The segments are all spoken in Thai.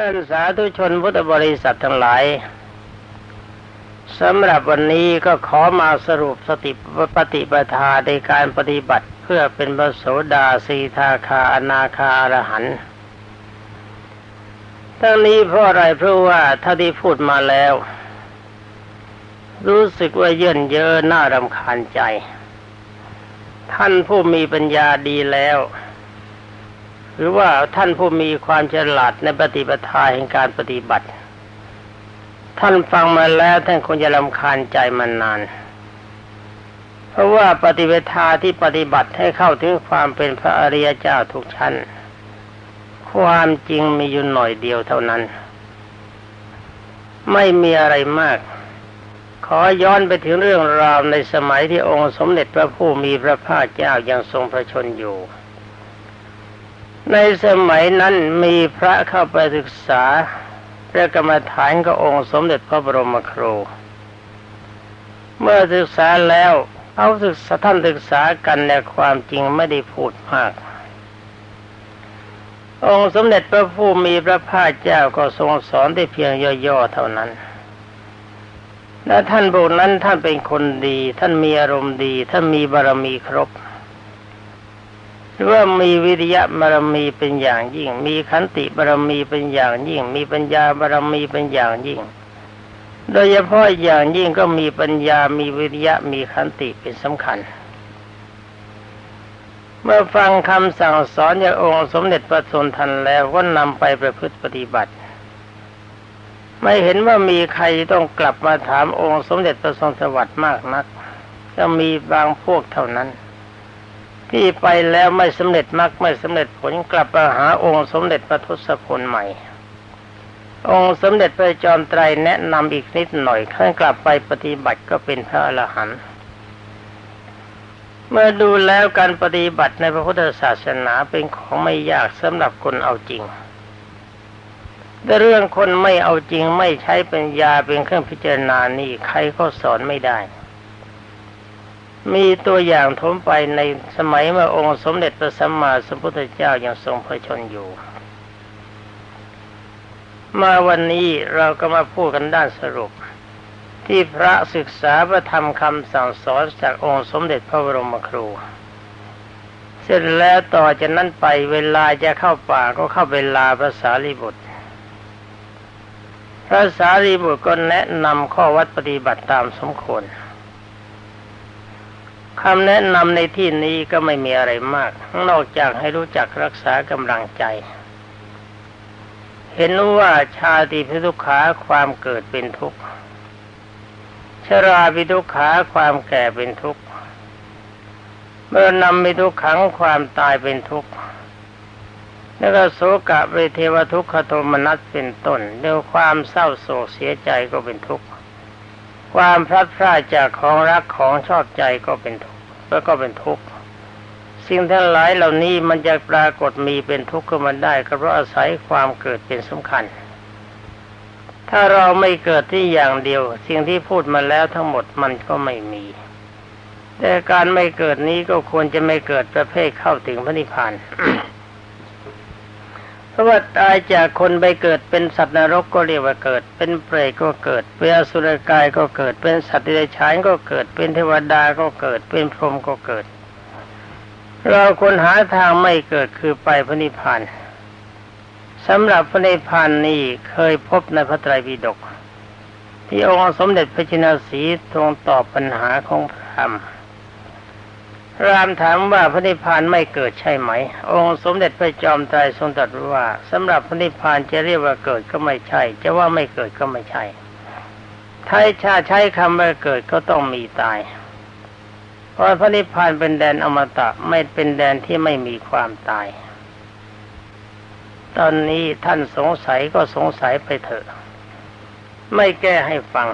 ท่านสาธุชนพุทธบริษัททั้งหลายสำหรับวันนี้ก็ขอมาสรุปสติปฏิปทาในการปฏิบัติเพื่อเป็นพระโสดาสีทาคาอนาคาอรหันต์ทั้งนี้เพราะอะไรเพราะว่าถ้าที่พูดมาแล้ว รู้สึกว่าเยินเยอะน่ารำคาญใจ ท่านผู้มีปัญญาดีแล้ว หรือว่าท่านผู้มีความฉลาดในปฏิปทาแห่งการปฏิบัติ ท่านฟังมาแล้วท่านคงจะรำคาญใจมานาน เพราะว่าปฏิปทาที่ปฏิบัติให้เข้าถึงความเป็นพระอริยเจ้าทุกชั้น ความจริงมีอยู่หน่อยเดียวเท่านั้น ไม่มีอะไรมาก ขอย้อนไปถึงเรื่องราวในสมัยที่องค์สมเด็จพระผู้มีพระภาคเจ้ายังทรงพระชนอยู่ ในสมัยนั้นมีพระเข้าไปศึกษาพระกรรมฐานกับองค์สมเด็จพระบรมครู เมื่อศึกษาแล้วเอาศึกษาท่านศึกษากันในความจริงไม่ได้พูดมาก องค์สมเด็จพระผู้มีพระภาคเจ้าก็ทรงสอนได้เพียงย่อๆเท่านั้น และท่านบุนั้นท่านเป็นคนดี ท่านมีอารมณ์ดี ท่านมีบารมีครบ หรือว่ามีวิริยะบารมีเป็นอย่างยิ่ง มีขันติบารมีเป็นอย่างยิ่ง มีปัญญาบารมีเป็นอย่างยิ่ง โดยเฉพาะอย่างยิ่งก็มีปัญญามีวิริยะมีขันติเป็นสำคัญ เมื่อฟังคำสั่งสอนจากองค์สมเด็จพระสุนทันแล้วก็นำไปประพฤติปฏิบัติ ไม่เห็นว่ามีใครต้องกลับมาถามองค์สมเด็จพระทรงสวัสดิ์มากนักก็มีบางพวกเท่านั้น ที่ไปแล้วไม่สำเร็จมรรคไม่สำเร็จผลกลับมาหาองค์สมเด็จพระทศพลใหม่ องค์สมเด็จพระจอมไตรแนะนำอีกนิดหน่อยขั้นกลับไปปฏิบัติก็เป็นพระอรหันต์เมื่อดูแล้วการปฏิบัติในพระพุทธศาสนาเป็นของไม่ยากสำหรับคนเอาจริงแต่เรื่องคนไม่เอาจริงไม่ใช้ปัญญาเป็นเครื่องพิจารณานี่ใครก็สอนไม่ได้ มีตัวอย่างทมไปในสมัยเมื่อองค์สมเด็จพระสัมมาสัมพุทธเจ้ายังทรงพระชนอยู่ มาวันนี้เราก็มาพูดกันด้านสรุป ที่พระศึกษาพระธรรมคำสั่งสอนจากองค์สมเด็จพระบรมครู เสร็จแล้วต่อจากนั้นไปเวลาจะเข้าป่าก็เข้าเวลาพระสารีบุตรพระสารีบุตรก็แนะนำข้อวัดปฏิบัติตามสมควร คำแนะนำในที่นี้ก็ไม่มีอะไรมาก นอกจากให้รู้จักรักษากำลังใจ เห็นว่าชาติพิทุกขาความเกิดเป็นทุกข์ชราพิทุกขาความแก่เป็นทุกข์เมื่อนำมิทุกขังความตายเป็นทุกข์แล้วก็โศกะเวเทวทุกขโทมนัสเป็นต้นเรื่องความเศร้าโศกเสียใจก็เป็นทุกข์ ความพลัดพรากจากของรักของชอบใจก็เป็นทุกข์แล้วก็เป็นทุกข์สิ่งทั้งหลายเหล่านี้มันจะปรากฏมีเป็นทุกข์ขึ้นมาได้ก็เพราะอาศัยความเกิดเป็นสำคัญ ถ้าเราไม่เกิดที่อย่างเดียว สิ่งที่พูดมาแล้วทั้งหมดมันก็ไม่มี แต่การไม่เกิดนี้ก็ควรจะไม่เกิดประเภทเข้าถึงพระนิพพาน เพราะว่าตายจากคนไปเกิดเป็นสัตว์นรกก็เรียกว่าเกิด เป็นเปรตก็เกิด เป็นอสุรกายก็เกิด เป็นสัตว์เดรัจฉานก็เกิด เป็นเทวดาก็เกิด เป็นพรหมก็เกิด เราควรหาทางไม่เกิดคือไปพระนิพพานสำหรับพระนิพพานนี้เคยพบในพระไตรปิฎกที่องค์สมเด็จพระจินสีทรงตอบปัญหาของพระธรรม รามถามว่าพระนิพพานไม่เกิดใช่ไหม องค์สมเด็จพระจอมไตรทรงตรัสว่าสำหรับพระนิพพานจะเรียกว่าเกิดก็ไม่ใช่ จะว่าไม่เกิดก็ไม่ใช่ถ้าชาใช้คำว่าเกิดก็ต้องมีตาย เพราะพระนิพพานเป็นแดนอมตะไม่เป็นแดนที่ไม่มีความตาย ตอนนี้ท่านสงสัยก็สงสัยไปเถอะ ไม่แก้ให้ฟัง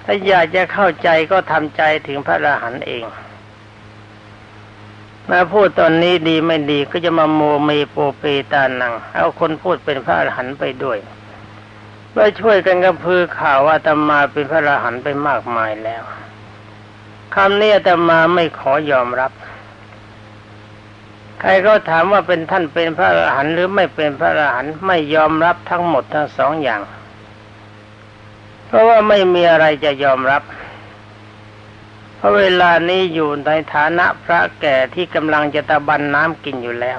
ถ้าอยากจะเข้าใจก็ทำใจถึงพระอรหันต์เอง มาพูดตอนนี้ดีไม่ดีก็จะมาโมเมโปเปตานัง เอาคนพูดเป็นพระอรหันต์ไปด้วยเพื่อช่วยกันกระพือข่าวว่าตมาเป็นพระอรหันต์ไปมากมายแล้วคำนี้ตมาไม่ขอยอมรับ ใครก็ถามว่าเป็นท่านเป็นพระอรหันต์หรือไม่เป็นพระอรหันต์ไม่ยอมรับทั้งหมดทั้งสองอย่าง เพราะว่าไม่มีอะไรจะยอมรับ ราะเวลานี้อยู่ในฐานะพระแก่ที่กำลังจะตะบันน้ำกินอยู่แล้ว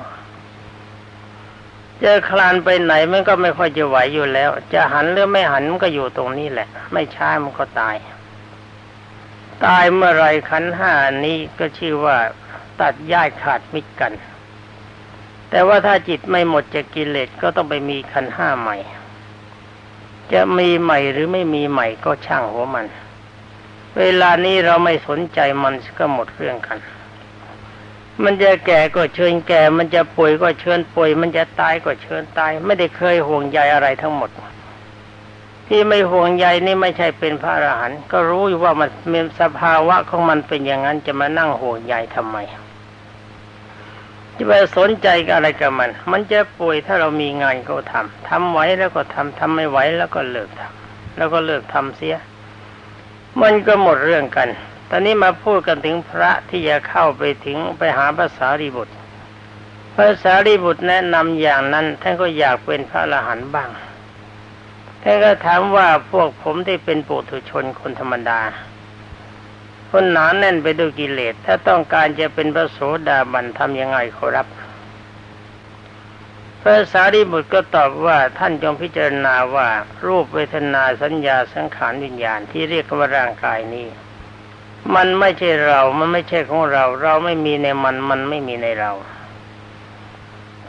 จะคลานไปไหนมันก็ไม่ค่อยจะไหวอยู่แล้ว จะหันหรือไม่หันมันก็อยู่ตรงนี้แหละ ไม่ช้ามันก็ตาย ตายเมื่อไรขันห้านี้ก็ชื่อว่าตัดย่ายขาดมิตรกัน แต่ว่าถ้าจิตไม่หมดจากกิเลสก็ต้องไปมีขันห้าใหม่ จะมีใหม่หรือไม่มีใหม่ก็ช่างหัวมัน เวลานี้เราไม่สนใจมันก็หมดเรื่องกัน มันจะแก่ก็เชิญแก่ มันจะป่วยก็เชิญป่วย มันจะตายก็เชิญตาย ไม่ได้เคยห่วงใยอะไรทั้งหมด ที่ไม่ห่วงใยนี่ไม่ใช่เป็นพระอรหันต์ก็รู้อยู่ว่ามันมีสภาวะของมันเป็นอย่างนั้นจะมานั่งห่วงใยทำไมจะไปสนใจอะไรกับมัน มันจะป่วยถ้าเรามีงานก็ทำทำไหวแล้วก็ทำทำไม่ไหวแล้วก็เลิกทำแล้วก็เลิกทำเสีย มันก็หมดเรื่องกัน ตอนนี้มาพูดกันถึงพระที่จะเข้าไปถึงไปหาภาษารีบุตรภาษารีบุตรแนะนำอย่างนั้นท่านก็อยากเป็นพระอรหันต์บ้าง ท่านก็ถามว่าพวกผมที่เป็นปุถุชนคนธรรมดา คนหนาแน่นไปด้วยกิเลส ถ้าต้องการจะเป็นพระโสดาบันทำยังไงขอรับ พระสารีบุตรก็ตอบว่าท่านจงพิจารณาว่ารูปเวทนาสัญญาสังขารวิญญาณที่เรียกว่าร่างกายนี้ มันไม่ใช่เรา มันไม่ใช่ของเรา เราไม่มีในมัน มันไม่มีในเรา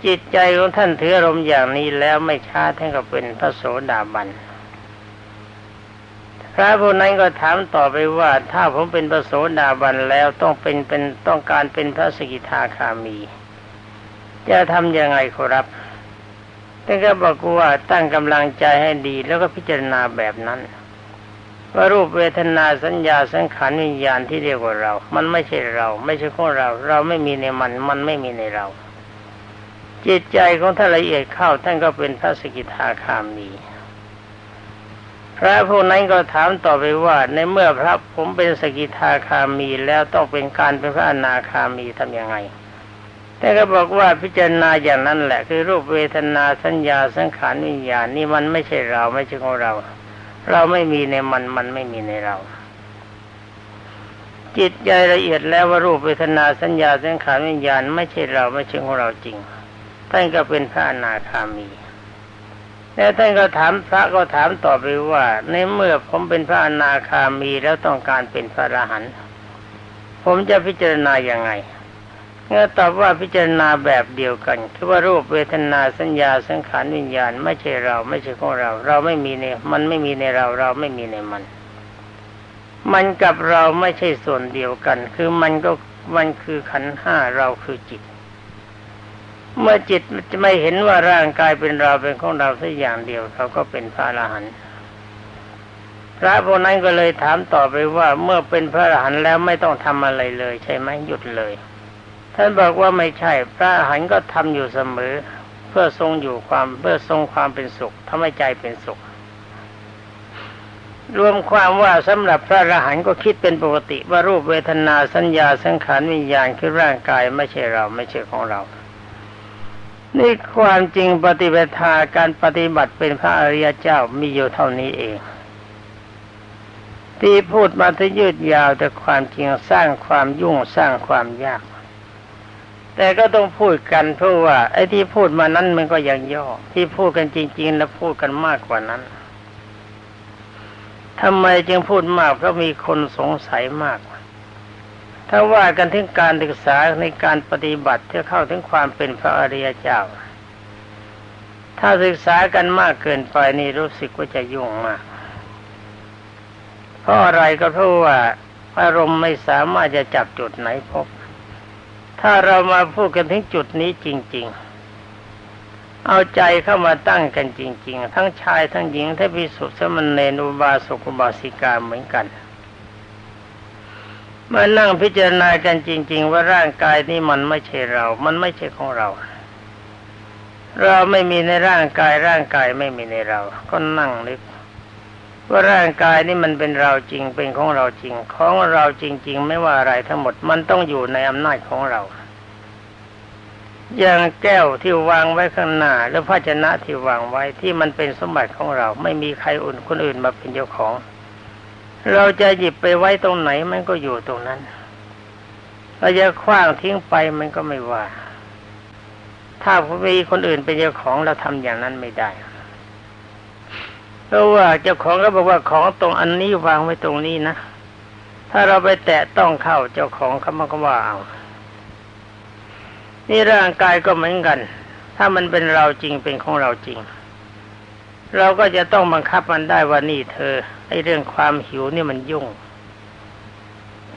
จิตใจของท่านถืออารมณ์อย่างนี้แล้วไม่ช้าท่านก็เป็นพระโสดาบันพระผู้นั้นก็ถามต่อไปว่า ถ้าผมเป็นพระโสดาบันแล้วต้องเป็นเป็นต้องการเป็นพระสกิทาคามี จะทำยังไงครับ ท่านก็บอกว่าตั้งกำลังใจให้ดีแล้วก็พิจารณาแบบนั้น ว่ารูปเวทนาสัญญาสังขารวิญญาณที่เรียกว่าเรา มันไม่ใช่เรา ไม่ใช่ของเรา เราไม่มีในมัน มันไม่มีในเรา จิตใจของท่านละเอียดเข้าท่านก็เป็นพระสกิทาคามีพระผู้นั้นก็ถามต่อไปว่าในเมื่อพระผมเป็นสกิทาคามีแล้วต้องเป็นการเป็นพระอนาคามีทํำยังไง แต่ก็บอกว่าพิจารณาอย่างนั้นแหละ คือรูปเวทนาสัญญาสังขารวิญญาณนี่มันไม่ใช่เราไม่ใช่ของเรา เราไม่มีในมันมันไม่มีในเรา จิตใจละเอียดแล้วว่ารูปเวทนาสัญญาสังขารวิญญาณไม่ใช่เราไม่ใช่ของเราจริงท่านก็เป็นพระอนาคามีแล้วท่านก็ถามพระก็ถามต่อไปว่า ในเมื่อผมเป็นพระอนาคามีแล้วต้องการเป็นพระอรหันต์ผมจะพิจารณาอย่างไง เมื่อตอบว่าพิจารณาแบบเดียวกันคือว่ารูปเวทนาสัญญาสังขารวิญญาณ ไม่ใช่เราไม่ใช่ของเรา เราไม่มีในมันไม่มีในเราเราไม่มีในมัน มันกับเราไม่ใช่ส่วนเดียวกัน คือมันก็มันคือขันห้าเราคือจิต เมื่อจิตจะไม่เห็นว่าร่างกายเป็นเราเป็นของเราสักอย่างเดียวเขาก็เป็นพระอรหันต์พระพวกนั้นก็เลยถามต่อไปว่าเมื่อเป็นพระอรหันต์แล้วไม่ต้องทำอะไรเลย ใช่ไหมหยุดเลย ท่านบอกว่าไม่ใช่พระอรหันต์ก็ทำอยู่เสมอ เพื่อทรงอยู่ความเพื่อทรงความเป็นสุขทำให้ใจเป็นสุข รวมความว่าสำหรับพระอรหันต์ก็คิดเป็นปกติว่ารูปเวทนาสัญญาสังขารวิญญาณคือร่างกายไม่ใช่เราไม่ใช่ของเรานี่ความจริงปฏิบัติการปฏิบัติเป็นพระอริยเจ้ามีอยู่เท่านี้เอง ที่พูดมาที่ยืดยาวแต่ความจริงสร้างความยุ่งสร้างความยาก แต่ก็ต้องพูดกันเพราะว่า ไอ้ที่พูดมานั้นมันก็ยังย่อ ที่พูดกันจริง ๆ แล้วพูดกันมากกว่านั้นทำไมจึงพูดมากเพราะมีคนสงสัยมาก ถ้าว่ากันถึงการศึกษาในการปฏิบัติที่เข้าถึงความเป็นพระอริยเจ้า ถ้าศึกษากันมากเกินไปนี่รู้สึกว่าจะยุ่งมาก เพราะอะไรก็เพราะว่าอารมณ์ไม่สามารถจะจับจุดไหนพบ ถ้าเรามาพูดกันถึงจุดนี้จริง ๆ เอาใจเข้ามาตั้งกันจริง ๆ ทั้งชายทั้งหญิงถ้าพิสุทธิ์สมณเณรอุบาสกอุบาสิกาเหมือนกันมานั่งพิจารณากันจริง ๆ ว่าร่างกายนี้มันไม่ใช่เรา มันไม่ใช่ของเรา เราไม่มีในร่างกายร่างกายไม่มีในเรา ก็นั่งนึก ว่าร่างกายนี่มันเป็นเราจริงเป็นของเราจริง ของเราจริง ๆ ไม่ว่าอะไรทั้งหมดมันต้องอยู่ในอำนาจของเรา อย่างแก้วที่วางไว้ข้างหน้าหรือภาชนะที่วางไว้ที่มันเป็นสมบัติของเรา ไม่มีใครอุ่นคนอื่นมาเป็นเจ้าของ เราจะหยิบไปไว้ตรงไหนมันก็อยู่ตรงนั้นเราจะคว้างทิ้งไปมันก็ไม่ว่า ถ้ามีคนอื่นเป็นเจ้าของเราทำอย่างนั้นไม่ได้ เพราะว่าเจ้าของก็บอกว่าของตรงอันนี้วางไว้ตรงนี้นะ ถ้าเราไปแตะต้องเข้าเจ้าของเขามันก็ว่าเอานี่ร่างกายก็เหมือนกัน ถ้ามันเป็นเราจริงเป็นของเราจริง เราก็จะต้องบังคับมันได้ว่านี่เธอไอ้เรื่องความหิวนี่มันยุ่ง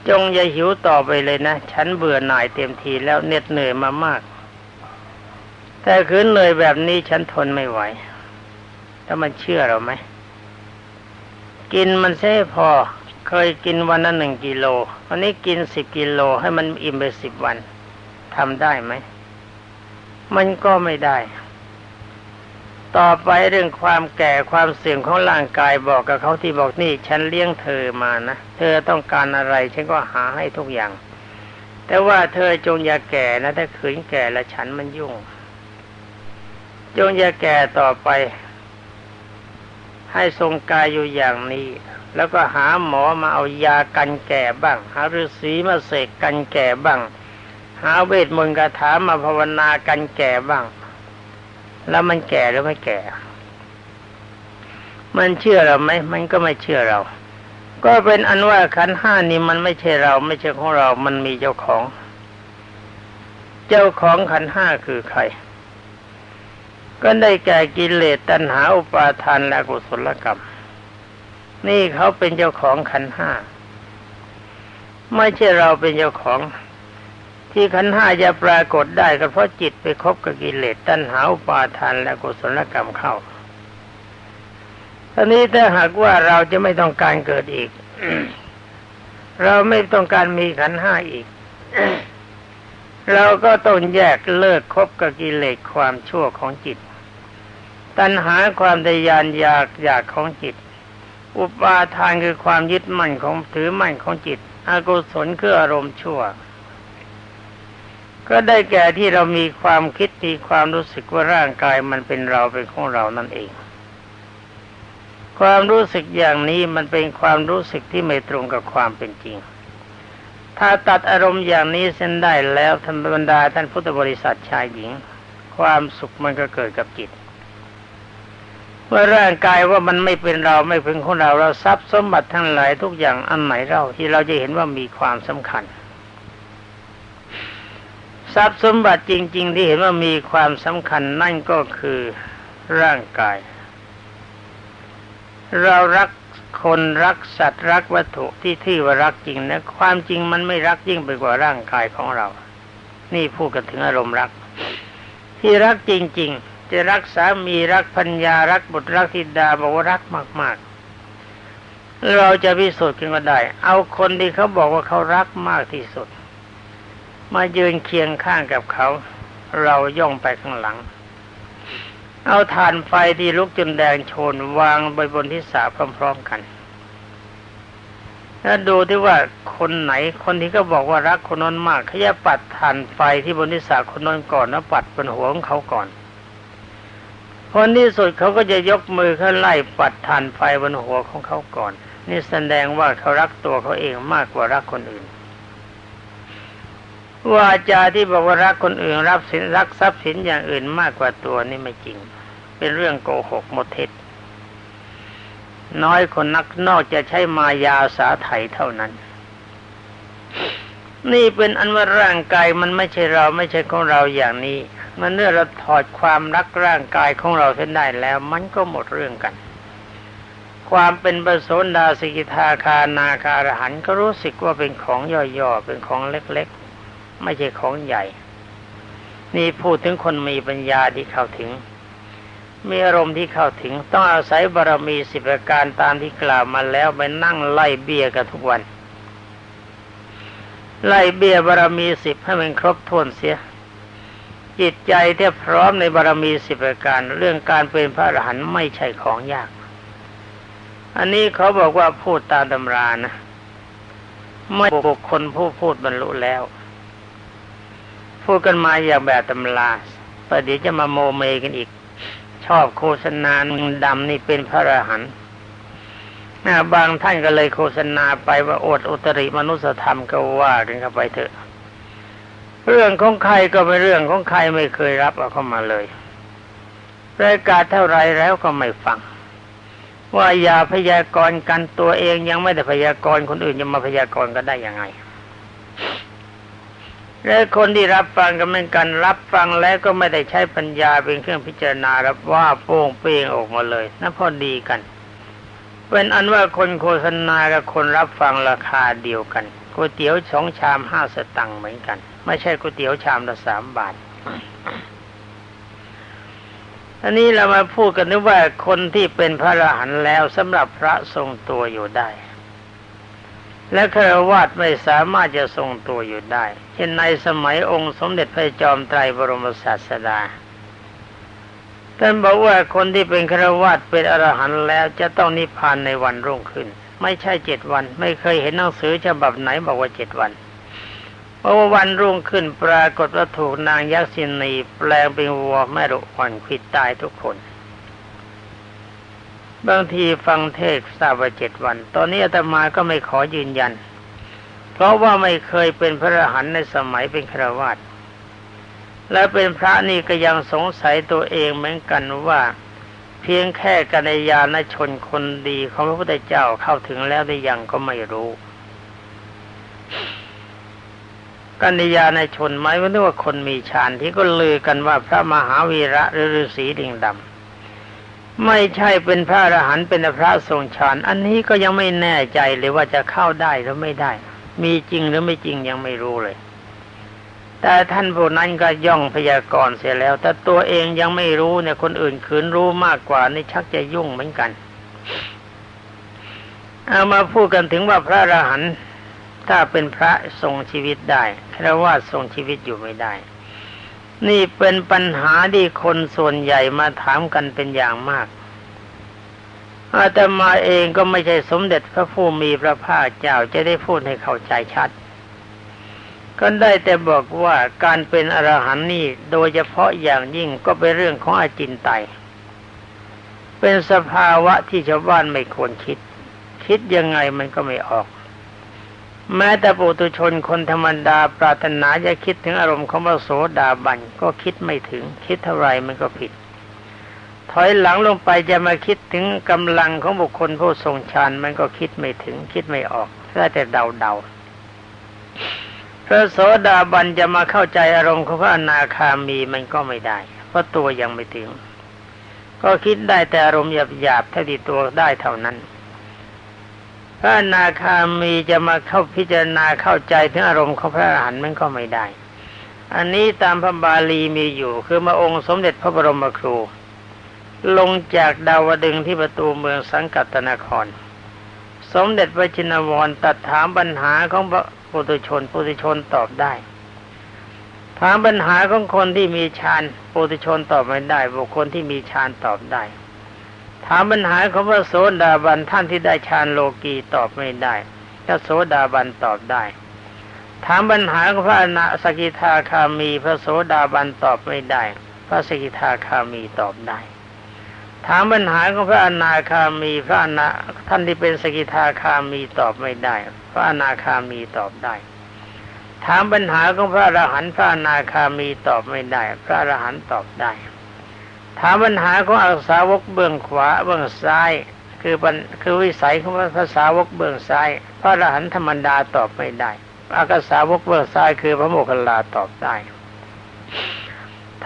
จงอย่าหิวต่อไปเลยนะ ฉันเบื่อหน่ายเต็มทีแล้วเหน็ดเหนื่อยมามาก แต่คืนเหนื่อยแบบนี้ฉันทนไม่ไหว ถ้ามันเชื่อเราไหมกินมันใช่พอ เคยกินวันละหนึ่งกิโลวันนี้กินสิบกิโลให้มันอิ่มไปสิบวันทำได้ไหม มันก็ไม่ได้ ต่อไปเรื่องความแก่ความเสื่อมของร่างกายบอกกับเขาที่บอกนี่ ฉันเลี้ยงเธอมานะ เธอต้องการอะไร ฉันก็หาให้ทุกอย่าง แต่ว่าเธอจงอย่าแก่นะ ถ้าขืนแก่แล้วฉันมันยุ่ง จงอย่าแก่ต่อไป ให้ทรงกายอยู่อย่างนี้ แล้วก็หาหมอมาเอายากันแก่บ้าง หาฤาษีมาเสกกันแก่บ้าง หาเวทมนต์คาถามาภาวนากันแก่บ้าง แล้วมันแก่หรือไม่แก่ มันเชื่อเราไหมมันก็ไม่เชื่อเรา ก็เป็นอันว่าขันห้านี้มันไม่ใช่เราไม่ใช่ของเรา มันมีเจ้าของ เจ้าของขันห้าคือใคร ก็ได้แก่กิเลสตัณหาอุปาทานและกุศลกรรม นี่เขาเป็นเจ้าของขันห้า ไม่ใช่เราเป็นเจ้าของ ที่ขันห้าจะปรากฏได้ก็เพราะจิตไปคบกับกิเลสตัณหาอุปาทานและกุศลกรรมเข้าทีนี้ถ้าหากว่าเราจะไม่ต้องการเกิดอีก เราไม่ต้องการมีขันห้าอีกเราก็ต้องแยกเลิกคบกับกิเลสความชั่วของจิต ตัณหาความทยานอยากอยากของจิต อุปาทานคือความยึดมั่นของถือมั่นของจิต อกุศลคืออารมณ์ชั่ว ก็ได้แก่ที่เรามีความคิดมีความรู้สึกว่าร่างกายมันเป็นเราเป็นของเรานั่นเอง ความรู้สึกอย่างนี้มันเป็นความรู้สึกที่ไม่ตรงกับความเป็นจริง ถ้าตัดอารมณ์อย่างนี้เส้นได้แล้วท่านบรรดาท่านพุทธบริษัทชายหญิง ความสุขมันก็เกิดกับจิต ว่าร่างกายว่ามันไม่เป็นเราไม่เป็นของเราเราทรัพย์สมบัติทั้งหลายทุกอย่างอันไหนเราที่เราจะเห็นว่ามีความสำคัญ ทรัพย์สมบัติจริง ๆ ที่เห็นว่ามีความสำคัญนั่นก็คือร่างกาย เรารักคนรักสัตว์รักวัตถุที่ที่ว่ารักจริงนะความจริงมันไม่รักยิ่งไปกว่าร่างกายของเรา นี่พูดกันถึงอารมณ์รัก ที่รักจริง ๆ จะรักสามีรักพัญญารักบุตรรักธิดาบอกว่ารักมาก ๆ เราจะพิสูจน์กันก็ได้ เอาคนที่เขาบอกว่าเขารักมากที่สุด มายืนเคียงข้างกับเขา เราย่องไปข้างหลัง เอาฐานไฟที่ลุกจนแดงโชนวางบนบนที่สาพร้อม ๆ กันแล้วดูที่ว่าคนไหนคนที่เขาบอกว่ารักคนนั้นมากเขาจะปัดฐานไฟที่บนที่สาคนนั้นก่อนแล้วปัดบนหัวของเขาก่อน ผลที่สุดเขาก็จะยกมือเขาไล่ปัดทานไฟบนหัวของเขาก่อน นี่แสดงว่าเขารักตัวเขาเองมากกว่ารักคนอื่นว่าจาที่บอกว่ารักคนอื่นรับสินรักทรัพย์สินอย่างอื่นมากกว่าตัวนี่ไม่จริง เป็นเรื่องโกหกหมดเท็จน้อยคนนักนอกจะใช้มายาสาไถเท่านั้น นี่เป็นอันว่าร่างกายมันไม่ใช่เราไม่ใช่ของเราอย่างนี้ มันเมื่อเราถอดความรักร่างกายของเราเส้นได้แล้ว มันก็หมดเรื่องกัน ความเป็นปโสดาสิกิทาคานาคารหันก็รู้สึกว่าเป็นของย่อๆเป็นของเล็กๆ ไม่ใช่ของใหญ่ นี่พูดถึงคนมีปัญญาที่เข้าถึง มีอารมณ์ที่เข้าถึง ต้องอาศัยบารรมีสิบประการตามที่กล่าวมาแล้วไปนั่งไล่เบี้ยกันทุกวันไล่เบี้ยบารรมีสิบให้มันครบถ้วนเสีย จิตใจที่พร้อมในบารมีสิบประการ เรื่องการเป็นพระอรหันต์ไม่ใช่ของยาก อันนี้เขาบอกว่าพูดตามตำรานะไม่บุคคลผู้พูดบรรลุแล้ว พูดกันมาอย่างแบบตำราประเดี๋ยวจะมาโมเมกันอีก ชอบโฆษณาดำนี่เป็นพระอรหันต์บางท่านก็เลยโฆษณาไปว่าอดอุตริมนุสธรรมก็ว่ากันเข้าไปเถอะ เรื่องของใครก็เป็นเรื่องของใครไม่เคยรับเอาเข้ามาเลยรายการเท่าไรแล้วก็ไม่ฟัง ว่าอย่าพยากรณ์กันตัวเองยังไม่ได้พยากรณ์คนอื่นยังมาพยากรณ์กันได้ยังไงและคนที่รับฟังก็เหมือนกันรับฟังแล้วก็ไม่ได้ใช้ปัญญาเป็นเครื่องพิจารณารับว่าโป้งเป้งออกมาเลยนั่นพอดีกันเป็นอันว่าคนโฆษณากับคนรับฟังราคาเดียวกันก๋วยเตี๋ยวสองชามห้าสตังค์เหมือนกัน ไม่ใช่ก๋วยเตี๋ยวชามละสามบาทอันนี้เรามาพูดกันนึกว่าคนที่เป็นพระอรหันต์แล้วสำหรับพระทรงตัวอยู่ได้ และครวาดไม่สามารถจะทรงตัวอยู่ได้ เช่นในสมัยองค์สมเด็จพระจอมไตรบรมศาสดาท่านบอกว่าคนที่เป็นครวาดเป็นอรหันต์แล้วจะต้องนิพพานในวันรุ่งขึ้น ไม่ใช่เจ็ดวัน ไม่เคยเห็นหนังสือฉบับไหนบอกว่าเจ็ดวัน เพราะว่าวันรุ่งขึ้นปรากฏว่าถูกนางยักษินีแปลงเป็นวัวแม่รุอ่อนขิดตายทุกคน บางทีฟังเทศทราบว่าเจ็ดวัน ตอนนี้อาตมาก็ไม่ขอยืนยัน เพราะว่าไม่เคยเป็นพระอรหันต์ในสมัยเป็นครวาสและเป็นพระนี่ก็ยังสงสัยตัวเองเหมือนกันว่าเพียงแค่กัญญาณชนคนดีของพระพุทธเจ้าเข้าถึงแล้วได้ยังก็ไม่รู้ กัญญาในชนไหมว่านึกว่าคนมีฌานที่ก็ลือกันว่าพระมหาวีระหรือฤาษีดิ่งดำไม่ใช่เป็นพระอรหันต์เป็นพระทรงฌาน อันนี้ก็ยังไม่แน่ใจเลยว่าจะเข้าได้หรือไม่ได้ มีจริงหรือไม่จริงยังไม่รู้เลย แต่ท่านผู้นั้นก็ย่องพยากรณ์เสียแล้ว แต่ตัวเองยังไม่รู้เนี่ยคนอื่นขืนรู้มากกว่านี่ชักจะยุ่งเหมือนกัน เอามาพูดกันถึงว่าพระอรหันต์ ถ้าเป็นพระทรงชีวิตได้ครว่าทรงชีวิตอยู่ไม่ได้ นี่เป็นปัญหาที่คนส่วนใหญ่มาถามกันเป็นอย่างมากอาตมาเองก็ไม่ใช่สมเด็จพระผู้มีพระภาคเจ้าจะได้พูดให้เข้าใจชัด ก็ได้แต่บอกว่าการเป็นอรหันต์นี่โดยเฉพาะอย่างยิ่งก็เป็นเรื่องของอาจินไต เป็นสภาวะที่ชาวบ้านไม่ควรคิด คิดยังไงมันก็ไม่ออก แม้แต่ปุถุชนคนธรรมดาปรารถนาจะคิดถึงอารมณ์ของพระโสดาบันก็คิดไม่ถึง คิดเท่าไรมันก็ผิด ถอยหลังลงไปจะมาคิดถึงกำลังของบุคคลผู้ทรงฌานมันก็คิดไม่ถึง คิดไม่ออกได้แต่เดาเดาพระโสดาบันจะมาเข้าใจอารมณ์ของพระอนาคามีมันก็ไม่ได้ เพราะตัวยังไม่ถึง ก็คิดได้แต่อารมณ์หยาบๆเท่าที่ตัวได้เท่านั้น พระนาคามีจะมาเข้าพิจารณาเข้าใจถึงอารมณ์ของพระอรหันต์มันก็ไม่ได้ อันนี้ตามพระบาลีมีอยู่ คือมาองค์สมเด็จพระบรมครู ลงจากดาวดึงที่ประตูเมืองสังกัตนคร สมเด็จพระชินวรตัดถามปัญหาของพระปุถุชนปุถุชนตอบได้ ถามปัญหาของคนที่มีฌานปุถุชนตอบไม่ได้ บุคคลที่มีฌานตอบได้ ถามปัญหาของพระโสดาบันท่านที่ได้ฌานโลกีตอบไม่ได้ถ้าโสดาบันตอบได้ ถามปัญหาของพระอนาสกิทาคามี พระโสดาบันตอบไม่ได้ พระสกิทาคามีตอบได้ ถามปัญหาของพระอนาคามี พระอนาท่านที่เป็นสกิทาคามีตอบไม่ได้ พระอนาคามีตอบได้ ถามปัญหาของพระอรหันต์พระอนาคามีตอบไม่ได้ พระอรหันต์ตอบได้ ถามปัญหาของอาสาวกเบื้องขวาเบื้องซ้าย คือปัญคือวิสัยของภาษาวกเบื้องซ้ายพระอรหันต์ธรรมดาตอบไม่ได้อากาสาวกเบื้องซ้ายคือพระโมคคัลลาตอบได้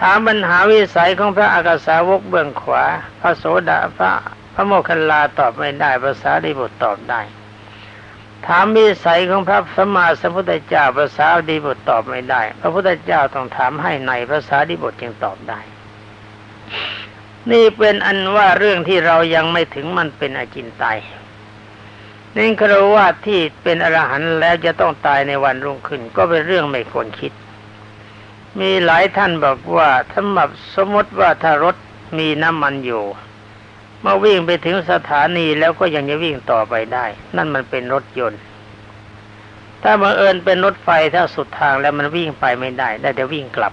ถามปัญหาวิสัยของพระอากาสาวกเบื้องขวา พระโสดาพระพระโมคคัลลาตอบไม่ได้ภาษาดีบุตรตอบได้ ถามวิสัยของพระสมมาสัมพุทธเจ้าภาษาดีบุตรตอบไม่ได้ พระพุทธเจ้าต้องถามให้ในภาษาดีบุตรจึงตอบได้ นี่เป็นอันว่าเรื่องที่เรายังไม่ถึงมันเป็นอจินไตยนี่ครว่าที่เป็นอรหันต์แล้วจะต้องตายในวันรุ่งขึ้น ก็เป็นเรื่องไม่ควรคิด มีหลายท่านบอกว่าถ้าแบบสมมติว่าถ้ารถมีน้ำมันอยู่เมื่อวิ่งไปถึงสถานีแล้วก็ยังจะวิ่งต่อไปได้ นั่นมันเป็นรถยนต์ ถ้าบังเอิญเป็นรถไฟถ้าสุดทางแล้วมันวิ่งไปไม่ได้ ได้แต่วิ่งกลับ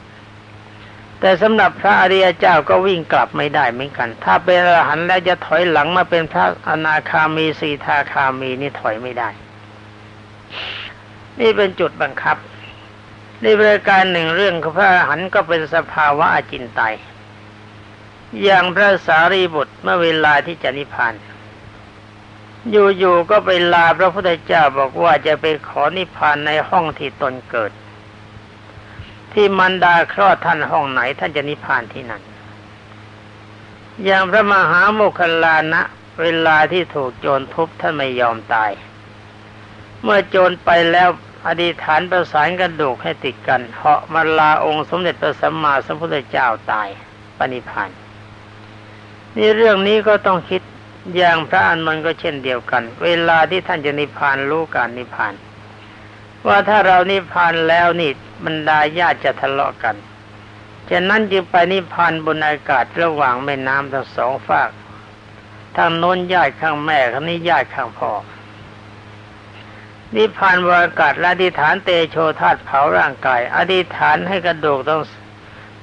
แต่สำหรับพระอริยเจ้าก็วิ่งกลับไม่ได้เหมือนกัน ถ้าเป็นอรหันต์แล้วจะถอยหลังมาเป็นพระอนาคามีสีทาคามีนี่ถอยไม่ได้ นี่เป็นจุดบังคับในบริการหนึ่งเรื่องของพระอรหันต์ก็เป็นสภาวะอจินไตยอย่างพระสารีบุตรเมื่อเวลาที่จะนิพพานอยู่ๆก็ไปลาพระพุทธเจ้าบอกว่าจะไปขอนิพพานในห้องที่ตนเกิด ที่มันดาคลอดท่านห้องไหน ท่านจะนิพพานที่นั่น อย่างพระมหาโมคคลานะ เวลาที่ถูกโจรทุบท่านไม่ยอมตาย เมื่อโจรไปแล้วอธิษฐานประสานกระดูกให้ติดกันเหาะมาลาองค์สมเด็จพระสัมมาสัมพุทธเจ้าตายปณิพานนี่เรื่องนี้ก็ต้องคิดอย่างพระอานนท์ก็เช่นเดียวกัน เวลาที่ท่านจะนิพพานรู้การนิพพาน ว่าถ้าเรานิพพานแล้วนี่บรรดาญาติจะทะเลาะกันฉะนั้นจึงไปนิพพานบนอากาศระหว่างแม่น้ำทั้งสองฝากทางโน้นญาติข้างแม่ข้างนี้ญาติข้างพ่อนิพพานบนอากาศและอธิษฐานเตโชธาตุเผาร่างกาย อธิษฐานให้กระดูกต้อง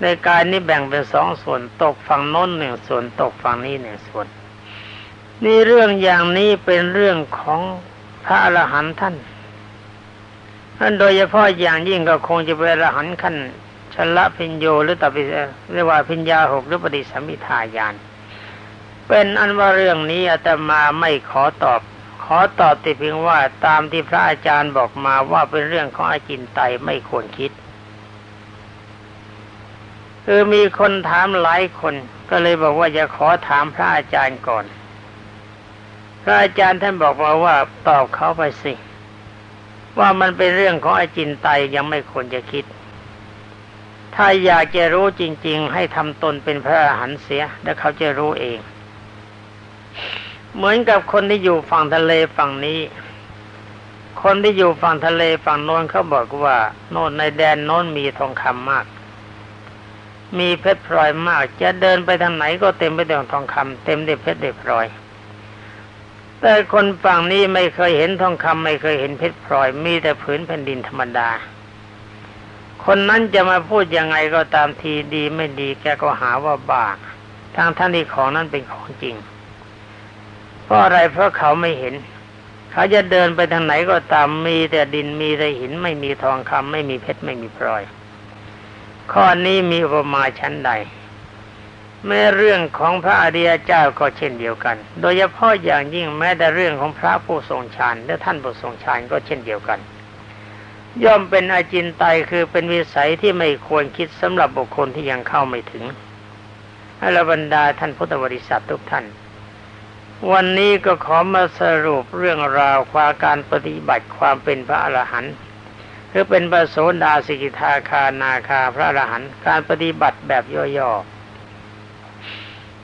ในกายนี้แบ่งเป็นสองส่วนตกฝั่งโน้นหนึ่งส่วนตกฝั่งนี้หนึ่งส่วน นี่เรื่องอย่างนี้เป็นเรื่องของพระอรหันต์ท่าน ท่านโดยเฉพาะอย่างยิ่งก็คงจะเป็นอรหันต์ขั้นชละพิญโยหรือตับเรียกว่าพิญญาหกหรือปฏิสัมพิทายาน เป็นอันว่าเรื่องนี้อาตมาไม่ขอตอบ ขอตอบแต่เพียงว่าตามที่พระอาจารย์บอกมาว่าเป็นเรื่องของอาจินไตไม่ควรคิดคือมีคนถามหลายคนก็เลยบอกว่าจะขอถามพระอาจารย์ก่อน พระอาจารย์ท่านบอกมาว่าตอบเขาไปสิ ว่ามันเป็นเรื่องของอจินไตยังไม่ควรจะคิด ถ้าอยากจะรู้จริง ๆ ให้ทำตนเป็นพระอรหันต์เสีย แล้วเขาจะรู้เอง เหมือนกับคนที่อยู่ฝั่งทะเลฝั่งนี้ คนที่อยู่ฝั่งทะเลฝั่งโน้นเขาบอกว่า โน่นในแดนโน้นมีทองคำมาก มีเพชรพลอยมาก จะเดินไปทางไหนก็เต็มไปด้วยทองคำเต็มด้วยเพชรเด้วยพลอย แต่คนฝั่งนี้ไม่เคยเห็นทองคำไม่เคยเห็นเพชรพลอย มีแต่ผืนแผ่นดินธรรมดา คนนั้นจะมาพูดยังไงก็ตามทีดีไม่ดีแกก็หาว่าบ้าทางท่านที่ของนั้นเป็นของจริง เพราะอะไรเพราะเขาไม่เห็น เขาจะเดินไปทางไหนก็ตามมีแต่ดินมีแต่หินไม่มีทองคำไม่มีเพชรไม่มีพลอย ข้อนี้มีอุปมาชั้นใด แม้เรื่องของพระอริยเจ้าก็เช่นเดียวกัน โดยเฉพาะอย่างยิ่งแม้แต่เรื่องของพระผู้ทรงฌานและท่านผู้ทรงฌานก็เช่นเดียวกัน ย่อมเป็นอาจินไตยคือเป็นวิสัยที่ไม่ควรคิดสำหรับบุคคลที่ยังเข้าไม่ถึงให้ระบรรดาท่านพุทธบริษัททุกท่าน วันนี้ก็ขอมาสรุปเรื่องราวความการปฏิบัติความเป็นพระอรหันต์คือเป็นปโสดาสิกิทาคานาคาพระอรหันต์การปฏิบัติแบบย่อๆ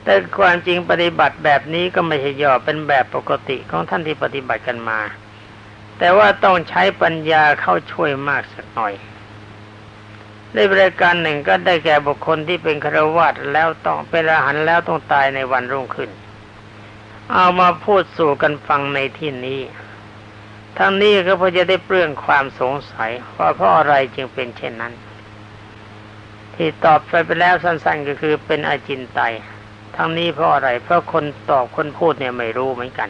แต่ความจริงปฏิบัติแบบนี้ก็ไม่ใช่ย่อเป็นแบบปกติของท่านที่ปฏิบัติกันมา แต่ว่าต้องใช้ปัญญาเข้าช่วยมากสักหน่อยในบริการหนึ่งก็ได้แก่บุคคลที่เป็นครวัตแล้วต้องเป็นอรหันแล้วต้องตายในวันรุ่งขึ้น เอามาพูดสู่กันฟังในที่นี้ทั้งนี้ก็เพื่อจะได้เปลื้องความสงสัยว่าเพราะอะไรจึงเป็นเช่นนั้น ที่ตอบไปไปแล้วสั้นๆก็คือเป็นอาจินไตย ทั้งนี้เพราะอะไร เพราะคนตอบคนพูดเนี่ยไม่รู้เหมือนกัน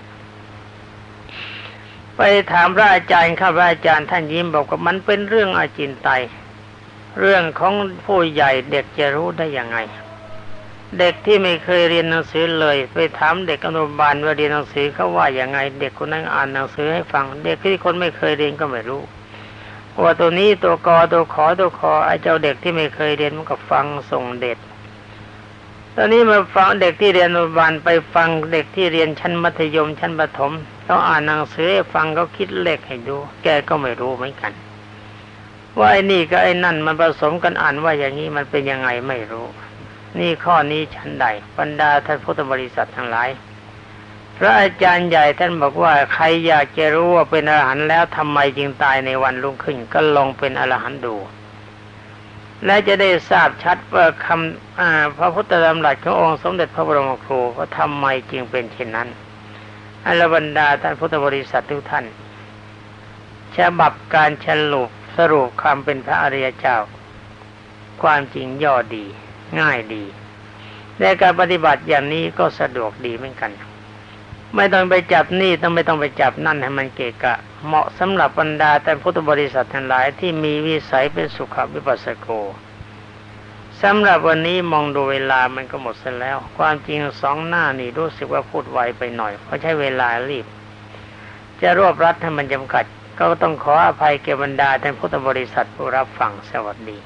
ไปถามพระอาจารย์ข้าพระอาจารย์ท่านยิ้มบอกว่ามันเป็นเรื่องอาจินไตเรื่องของผู้ใหญ่เด็กจะรู้ได้ยังไง เด็กที่ไม่เคยเรียนหนังสือเลย ไปถามเด็กอนุบาลว่าเรียนหนังสือเขาว่าอย่างไง เด็กคนนั้นอ่านหนังสือให้ฟัง เด็กที่คนไม่เคยเรียนก็ไม่รู้ว่าตัวนี้ตัวกอตัวขอตัวคอไอ้เจ้าเด็กที่ไม่เคยเรียนมันก็ฟังส่งเด็ก ตอนนี้มาฟังเด็กที่เรียนอนุบาลไปฟังเด็กที่เรียนชั้นมัธยมชั้นประถมเขาอ่านหนังสือให้ฟังเขาคิดเลขให้ดู แกก็ไม่รู้เหมือนกัน ว่าไอ้นี่กับไอ้นั่นมันผสมกันอ่านว่าอย่างนี้มันเป็นยังไงไม่รู้ นี่ข้อนี้ชั้นใดบรรดาท่านพุทธบริษัททั้งหลายพระอาจารย์ใหญ่ท่านบอกว่าใครอยากจะรู้ว่าเป็นอรหันต์แล้วทำไมจึงตายในวันรุ่งขึ้น ก็ลองเป็นอรหันต์ดู และจะได้ทราบชัดว่าคำพระพุทธธรรมหลักขององค์สมเด็จพระบรมครูว่าทำไมจึงเป็นเช่นนั้นอรบรรดาท่านพุทธบริษัททุกท่านฉบับการฉลุปสรุปคำเป็นพระอริยเจ้า ความจริงย่อดี ง่ายดีในการปฏิบัติอย่างนี้ก็สะดวกดีเหมือนกัน ไม่ต้องไปจับนี่ต้องไม่ต้องไปจับนั่นให้มันเกะกะ เหมาะสำหรับบรรดาแต่พุทธบริษัททั้งหลายที่มีวิสัยเป็นสุขวิปัสสโกสำหรับวันนี้มองดูเวลามันก็หมดเสียแล้ว ความจริงสองหน้านี่รู้สึกว่าพูดไวไปหน่อย เพราะใช้เวลารีบ จะรวบรัดให้มันจำกัด ก็ต้องขออภัยแก่บรรดาท่านพุทธบริษัทผู้รับฟังสวัสดี